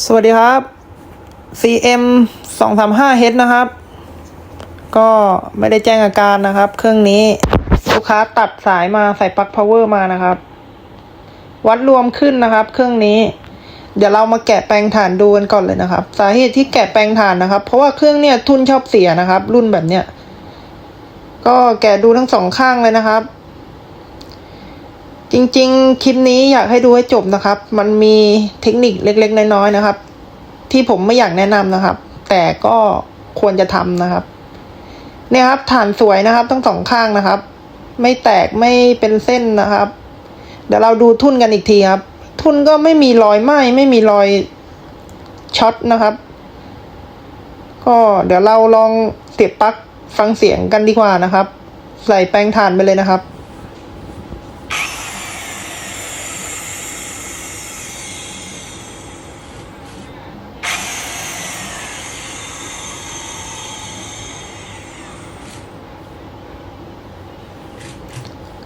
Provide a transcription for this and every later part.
สวัสดีครับ CM 2 3 5 H นะครับ ก็ไม่ได้แจ้งอาการนะครับ เครื่องนี้ลูกค้าตัดสายมาใส่ปลั๊ก power มานะครับ วัดรวมขึ้นนะครับ เครื่องนี้ เดี๋ยวเรามาแกะแปลงฐานดูกันก่อนเลยนะครับ สาเหตุที่แกะแปลงฐานนะครับ เพราะว่าเครื่องเนี่ยทุนชอบเสียนะครับ รุ่นแบบเนี้ยก็แกะดูทั้งสองข้างเลยนะครับ จริงๆ คลิปนี้อยากให้ดูให้จบนะครับ มันมีเทคนิคเล็กๆ น้อยๆนะครับ ที่ผมไม่อยากแนะนำนะครับ แต่ก็ควรจะทำนะครับ เนี่ยครับฐานสวยนะครับทั้งสองข้างนะครับ ไม่แตกไม่เป็นเส้นนะครับ เดี๋ยวเราดูทุ่นกันอีกทีครับ ทุ่นก็ไม่มีรอยไหม้ไม่มีรอยช็อตนะครับ ก็เดี๋ยวเราลองเสียบปลั๊กฟังเสียงกันดีกว่านะครับ ใส่แปลงถ่านไปเลยนะครับ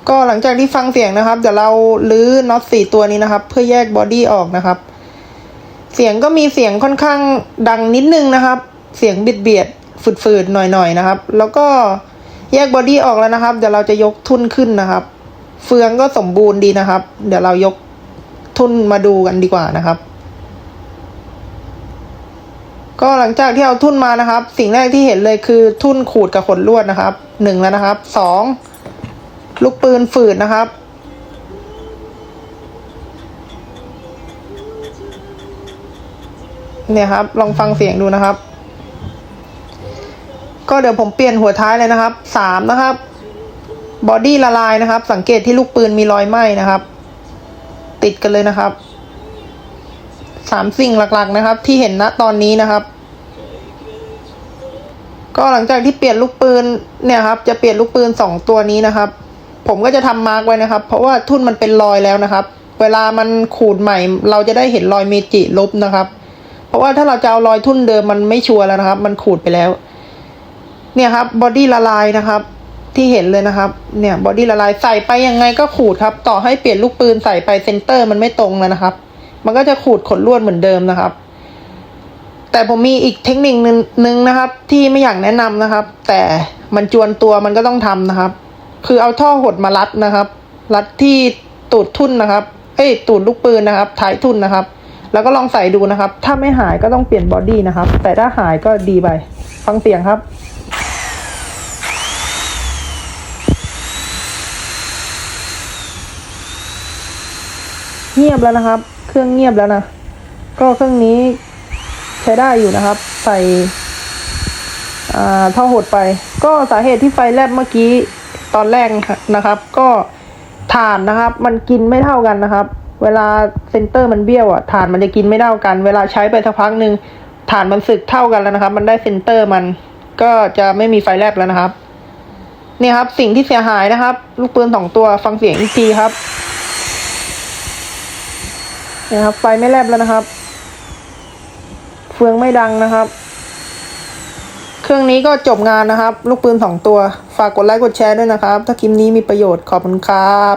ก็หลังจากที่ฟังเสียงนะครับ เดี๋ยวเราลื้อน็อตสี่ตัวนี้นะครับ เพื่อแยกบอดี้ออกนะครับ เสียงก็มีเสียงค่อนข้างดังนิดนึงนะครับ เสียงบิดเบียดๆฝืดๆหน่อยๆนะครับ แล้วก็แยกบอดี้ออกแล้วนะครับ เดี๋ยวเราจะยกทุ่นขึ้นนะครับ เฟืองก็สมบูรณ์ดีนะครับ เดี๋ยวเรายกทุ่นมาดูกันดีกว่านะครับ ก็หลังจากที่เอาทุ่นมานะครับ สิ่งแรกที่เห็นเลยคือทุ่นขูดกับขนลวดนะครับหนึ่งแล้วนะครับสอง ลูกปืนฝืดนะครับ เนี่ยครับ ลองฟังเสียงดูนะครับ ก็เดี๋ยวผมเปลี่ยนหัวท้ายเลยนะครับสามนะครับบอดี้ละลายนะครับ สังเกตที่ลูกปืนมีรอยไหม้นะครับ ติดกันเลยนะครับสามสิ่งหลักๆนะครับ ที่เห็นณตอนนี้นะครับ ก็หลังจากที่เปลี่ยนลูกปืนเนี่ยครับ จะเปลี่ยนลูกปืนสองตัวนี้นะครับ ผมก็จะทำมาร์กไว้นะครับ เพราะว่าทุ่นมันเป็นรอยแล้วนะครับ เวลามันขูดใหม่ เราจะได้เห็นรอยเมจิลบนะครับ เพราะว่าถ้าเราจะเอารอยทุ่นเดิมมันไม่ชัวร์แล้วนะครับ มันขูดไปแล้ว เนี่ยครับบอดี้ละลายนะครับ ที่เห็นเลยนะครับ เนี่ยบอดี้ละลายใส่ไปยังไงก็ขูดครับ ต่อให้เปลี่ยนลูกปืนใส่ไปเซนเตอร์มันไม่ตรงแล้วนะครับ มันก็จะขูดขนลวดเหมือนเดิมนะครับแต่ผมมีอีกเทคนิคนึงนึงนะครับ ที่ไม่อยากแนะนำนะครับ แต่มันจวนตัวมันก็ต้องทำนะครับ คือเอาท่อหดมารัดนะครับ รัดที่ตูดทุ่นนะครับ เอ้ยตูดลูกปืนนะครับท้ายทุ่นนะครับ แล้วก็ลองใส่ดูนะครับ ถ้าไม่หายก็ต้องเปลี่ยนบอดี้นะครับ แต่ถ้าหายก็ดีไป ฟังเสียงครับเงียบแล้วนะครับ เครื่องเงียบแล้วนะ ก็เครื่องนี้ใช้ได้อยู่นะครับ ใส่ท่อหดไป ก็สาเหตุที่ไฟแลบเมื่อกี้ ตอนแรกนะครับ ก็ถ่านนะครับ มันกินไม่เท่ากันนะครับ เวลาเซนเตอร์มันเบี้ยวอะถ่านมันจะกินไม่เท่ากัน เวลาใช้ไปสักพักหนึ่งถ่านมันสึกเท่ากันแล้วนะครับ มันได้เซนเตอร์มันก็จะไม่มีไฟแลบแล้วนะครับนี่ครับสิ่งที่เสียหายนะครับ ลูกปืนสองตัวฟังเสียงอีกทีครับนี่ครับ ไฟไม่แลบแล้วนะครับ เฟืองไม่ดังนะครับ เครื่องนี้ก็จบงานนะครับ ลูกปืนสองตัว ฝากกดไลค์กดแชร์ด้วยนะครับ ถ้าคลิปนี้มีประโยชน์ขอบคุณครับ